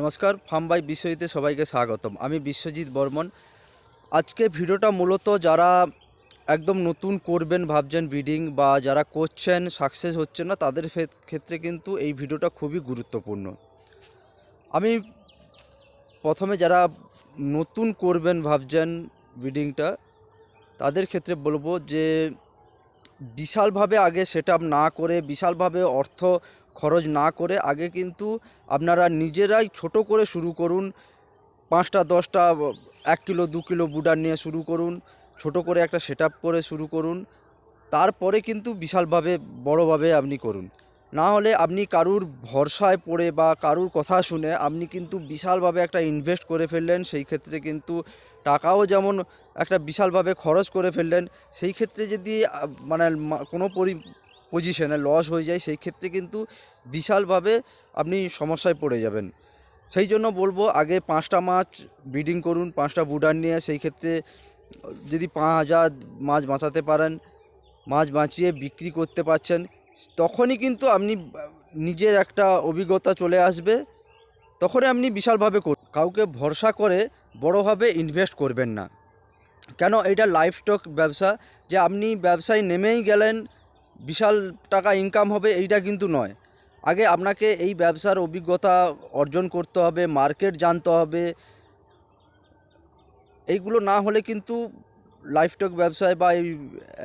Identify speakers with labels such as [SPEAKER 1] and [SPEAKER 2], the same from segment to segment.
[SPEAKER 1] নমস্কার, farm by বিশ্বজিতে সবাইকে স্বাগতম। আমি বিশ্বজিৎ বর্মন। আজকে ভিডিওটা মূলত যারা একদম নতুন করবেন, ভাবছেন ব্রিডিং বা যারা করছেন সাকসেস হচ্ছে না, তাদের ক্ষেত্রে কিন্তু এই ভিডিওটা খুবই গুরুত্বপূর্ণ। আমি প্রথমে যারা নতুন করবেন, ভাবছেন ব্রিডিংটা তাদের ক্ষেত্রে বলব যে, বিশালভাবে আগে সেট না করে, বিশালভাবে অর্থ খরচ না করে আগে কিন্তু আপনারা নিজেরাই ছোট করে শুরু করুন। পাঁচটা, দশটা, এক কিলো, দু কিলো বুডার নিয়ে শুরু করুন। ছোট করে একটা সেট করে শুরু করুন। তারপরে কিন্তু বিশালভাবে, বড়োভাবে আপনি করুন। না হলে আপনি কারুর ভরসায় পড়ে বা কারুর কথা শুনে আপনি কিন্তু বিশালভাবে একটা ইনভেস্ট করে ফেললেন। সেই ক্ষেত্রে কিন্তু টাকাও যেমন একটা বিশালভাবে খরচ করে ফেললেন, সেই ক্ষেত্রে যদি মানে কোনো পরি পজিশনে লস হয়ে যায়, সেই ক্ষেত্রে কিন্তু বিশালভাবে আপনি সমস্যায় পড়ে যাবেন। সেই জন্য বলব, আগে পাঁচটা মাছ ব্রিডিং করুন, পাঁচটা বুডার নিয়ে সেই ক্ষেত্রে যদি পাঁচ হাজার মাছ বাঁচাতে পারেন, মাছ বাঁচিয়ে বিক্রি করতে পারছেন, তখনই কিন্তু আপনি নিজের একটা অভিজ্ঞতা চলে আসবে, তখনই আপনি বিশালভাবে কাউকে ভরসা করে বড়োভাবে ইনভেস্ট করবেন না। কেন, এটা লাইফ স্টক ব্যবসা, যে আপনি ব্যবসায় নেমেই গেলেন বিশাল টাকা ইনকাম হবে এইটা কিন্তু নয়। আগে আপনাকে এই ব্যবসার অভিজ্ঞতা অর্জন করতে হবে মার্কেট জানতে হবে। এইগুলো না হলে কিন্তু লাইফস্টক ব্যবসায় বা এই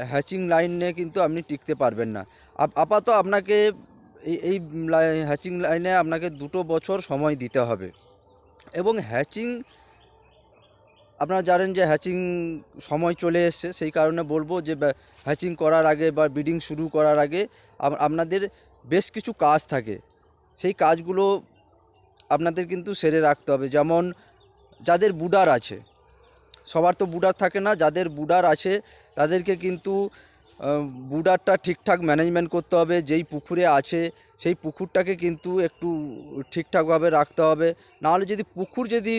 [SPEAKER 1] হ্যাচিং লাইনে কিন্তু আপনি টিকতে পারবেন না। আপ- আপাতত আপনাকে এই এই হ্যাচিং লাইনে আপনাকে দুটো বছর সময় দিতে হবে। এবং হ্যাচিং আপনারা জানেন যে হ্যাচিং সময় চলে এসছে, সেই কারণে বলব যে হ্যাচিং করার আগে বা ব্রিডিং শুরু করার আগে আপনাদের বেশ কিছু কাজ থাকে। সেই কাজগুলো আপনাদের কিন্তু সেরে রাখতে হবে। যেমন যাদের বুডার আছে, সবার তো বুডার থাকে না, যাদের বুডার আছে তাদেরকে কিন্তু বুডারটা ঠিকঠাক ম্যানেজমেন্ট করতে হবে। যেই পুকুরে আছে সেই পুকুরটাকে কিন্তু একটু ঠিকঠাকভাবে রাখতে হবে। নাহলে যদি পুকুর যদি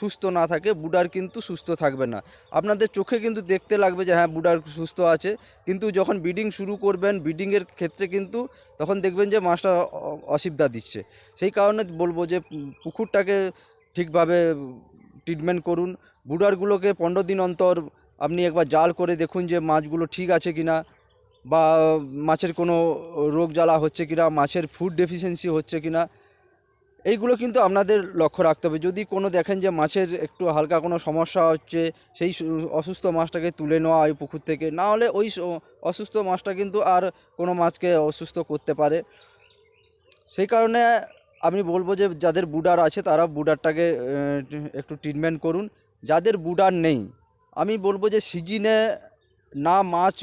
[SPEAKER 1] সুস্থ না থাকে, বুডার কিন্তু সুস্থ থাকবে না। আপনাদের চোখে কিন্তু দেখতে লাগবে যে হ্যাঁ বুডার সুস্থ আছে। কিন্তু যখন ব্রিডিং শুরু করবেন ব্রিডিংয়ের ক্ষেত্রে কিন্তু তখন দেখবেন যে, মাছটা অসুবিধা দিচ্ছে। সেই কারণে বলব যে পুকুরটাকে ঠিকভাবে ট্রিটমেন্ট করুন। বুডারগুলোকে পনেরো দিন অন্তর আপনি একবার জাল করে দেখুন যে, মাছগুলো ঠিক আছে কিনা। বা মাছের কোনো রোগ জ্বালা হচ্ছে কিনা, মাছের ফুড ডেফিসিয়েন্সি হচ্ছে কিনা, এইগুলো কিন্তু আপনাদের লক্ষ্য রাখতে হবে। যদি কোনো দেখেন যে মাছের একটু হালকা কোনো সমস্যা হচ্ছে, সেই অসুস্থ মাছটাকে তুলে নেওয়া ওই পুকুর থেকে, না হলে ওই অসুস্থ মাছটা কিন্তু আর কোনো মাছকে অসুস্থ করতে পারে। সেই কারণে আমি বলব যে, যাদের বুডার আছে, তারা বুডারটাকে একটু ট্রিটমেন্ট করুন। যাদের বুডার নেই, আমি বলব যে, সিজনে না মাছ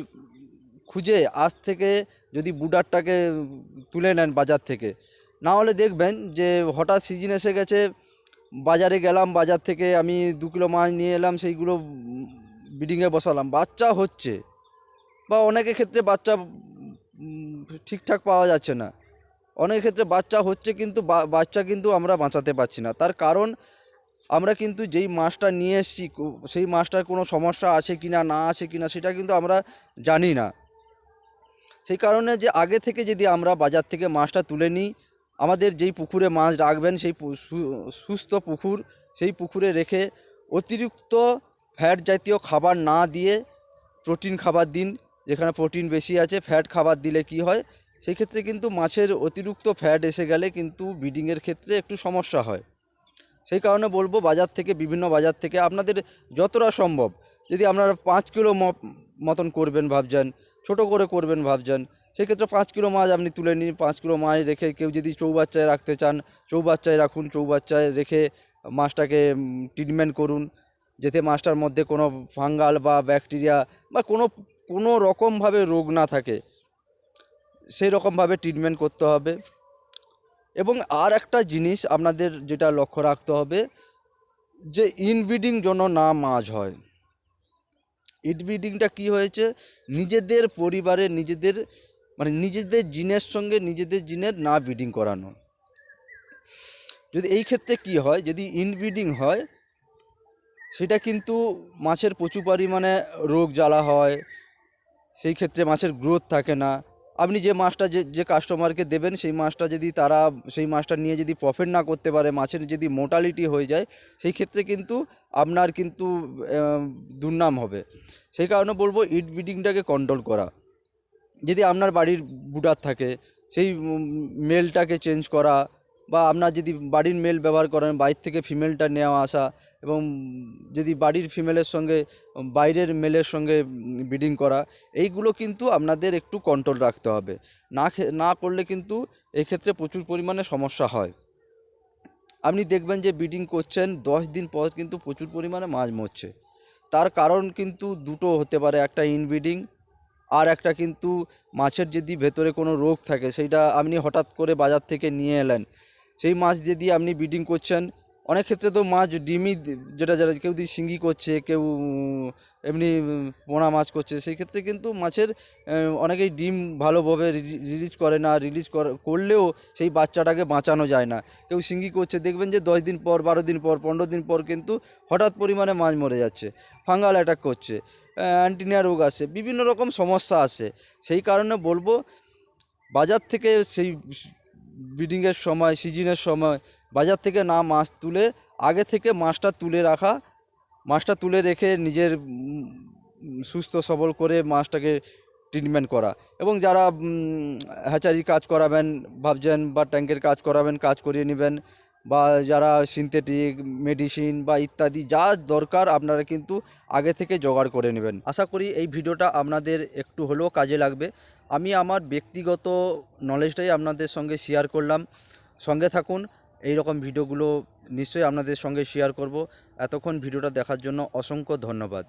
[SPEAKER 1] খুঁজে আজ থেকে যদি বুডারটাকে তুলে নেন বাজার থেকে। না হলে দেখবেন যে হঠাৎ সিজন এসে গেছে, বাজারে গেলাম, বাজার থেকে আমি দু কিলো মাছ নিয়ে এলাম, সেইগুলো ব্রিডিংয়ে বসালাম। বাচ্চা হচ্ছে বা অনেকের ক্ষেত্রে বাচ্চা ঠিকঠাক পাওয়া যাচ্ছে না। অনেক ক্ষেত্রে বাচ্চা হচ্ছে কিন্তু বাচ্চা কিন্তু আমরা বাঁচাতে পারছি না। তার কারণ আমরা কিন্তু যেই মাছটা নিয়ে এসেছি, সেই মাছটার কোনো সমস্যা আছে কিনা, না আছে কিনা, সেটা কিন্তু আমরা জানি না। সেই কারণে যে আগে থেকে যদি আমরা বাজার থেকে মাছটা তুলে নিই, আমাদের যেই পুকুরে মাছ রাখবেন, সেই সুস্থ পুকুর, সেই পুকুরে রেখে অতিরিক্ত ফ্যাট জাতীয় খাবার না দিয়ে প্রোটিন খাবার দিন, যেখানে প্রোটিন বেশি আছে ফ্যাট খাবার দিলে কি হয়? সেই ক্ষেত্রে কিন্তু মাছের অতিরিক্ত ফ্যাট এসে গেলে কিন্তু ব্রিডিংয়ের ক্ষেত্রে একটু সমস্যা হয়। সেই কারণে বলব, বাজার থেকে, বিভিন্ন বাজার থেকে আপনাদের যতটা সম্ভব, যদি আপনারা পাঁচ কিলো মতন করবেন ভাবছেন ছোট করে করবেন ভাবছেন। সেক্ষেত্রে পাঁচ কিলো মাছ আপনি তুলে নিন, পাঁচ কিলো মাছ রেখে কেউ যদি চৌবাচ্চায় রাখতে চান, চৌবাচ্চায় রাখুন, চৌবাচ্চায় রেখে মাছটাকে ট্রিটমেন্ট করুন, যাতে মাছটার মধ্যে কোনো ফাঙ্গাল বা ব্যাকটেরিয়া বা কোনো কোনো রকমভাবে রোগ না থাকে। সেই রকমভাবে ট্রিটমেন্ট করতে হবে। এবং আর একটা জিনিস আপনাদের যেটা লক্ষ্য রাখতে হবে, যে ইনব্রিডিং যেন না মাছ হয়। ইনব্রিডিংটা কি হয়েছে? নিজেদের পরিবারে নিজেদের মানে নিজেদের জিনের সঙ্গে নিজেদের জিনের না ব্রিডিং করানো। যদি এই ক্ষেত্রে কি হয়, যদি ইনব্রিডিং হয়, সেটা কিন্তু মাছের প্রচুর পরিমাণে রোগ জ্বালা হয়, সেই ক্ষেত্রে মাছের গ্রোথ থাকে না। আপনি যে মাছটা যে যে কাস্টমারকে দেবেন, সেই মাছটা যদি তারা, সেই মাছটা নিয়ে যদি প্রফিট না করতে পারে, মাছের যদি মোটালিটি হয়ে যায়, সেই ক্ষেত্রে কিন্তু আপনার কিন্তু দুর্নাম হবে। সেই কারণে বলব ইট ব্রিডিংটাকে কন্ট্রোল করা। যদি আপনার বাড়ির বুডার থাকে, সেই মেলটাকে চেঞ্জ করা, বা আপনার যদি বাড়ির মেল ব্যবহার করেন বাইরে থেকে ফিমেলটা নেওয়া আসা এবং যদি বাড়ির ফিমেলের সঙ্গে, বাইরের মেলের সঙ্গে ব্রিডিং করা, এইগুলো কিন্তু আপনাদের একটু কন্ট্রোল রাখতে হবে। না না করলে কিন্তু এক্ষেত্রে প্রচুর পরিমাণে সমস্যা হয়। আপনি দেখবেন যে ব্রিডিং করছেন, দশ দিন পর কিন্তু প্রচুর পরিমাণে মাছ মরছে। তার কারণ কিন্তু দুটো হতে পারে, একটা ইনব্রিডিং আর একটা কিন্তু মাছের যদি ভেতরে কোনো রোগ থাকে, সেইটা আপনি হঠাৎ করে বাজার থেকে নিয়ে এলেন। সেই মাছ যদি আপনি ব্রিডিং করছেন অনেক ক্ষেত্রে তো মাছ, ডিমই যেটা যেটা কেউ দিয়ে শিঙ্গি করছে, কেউ এমনি পোনা মাছ করছে, সেই ক্ষেত্রে কিন্তু মাছের অনেকেই ডিম ভালোভাবে রিলিজ করে না, রিলিজ করলেও সেই বাচ্চাটাকে বাঁচানো যায় না। কেউ শিঙ্গি করছে, দেখবেন যে দশ দিন পর, বারো দিন পর, পনেরো দিন পর কিন্তু হঠাৎ পরিমাণে মাছ মরে যাচ্ছে, ফাঙ্গাল অ্যাটাক করছে অ্যান্টিনিয়া রোগ আসে, বিভিন্ন রকম সমস্যা আসে। সেই কারণে বলব, বাজার থেকে সেই ব্রিডিংয়ের সময়, সিজনের সময় বাজার থেকে না মাছ তুলে, আগে থেকে মাছটা তুলে রাখা, মাছটা তুলে রেখে নিজের সুস্থ সবল করে মাছটাকে ট্রিটমেন্ট করা। এবং যারা হ্যাচারি কাজ করাবেন, ভাবছেন বা ট্যাঙ্কের কাজ করাবেন, কাজ করিয়ে নেবেন, বা যারা সিনথেটিক মেডিসিন বা ইত্যাদি, যা দরকার আপনারা কিন্তু আগে থেকে জোগাড় করে নেবেন। আশা করি এই ভিডিওটা আপনাদের একটু হলেও কাজে লাগবে। আমি আমার ব্যক্তিগত নলেজটাই আপনাদের সঙ্গে শেয়ার করলাম। সঙ্গে থাকুন। এই রকম ভিডিওগুলো নিশ্চয়ই আপনাদের সঙ্গে শেয়ার করব। এতক্ষণ ভিডিওটা দেখার জন্য অসংখ্য ধন্যবাদ।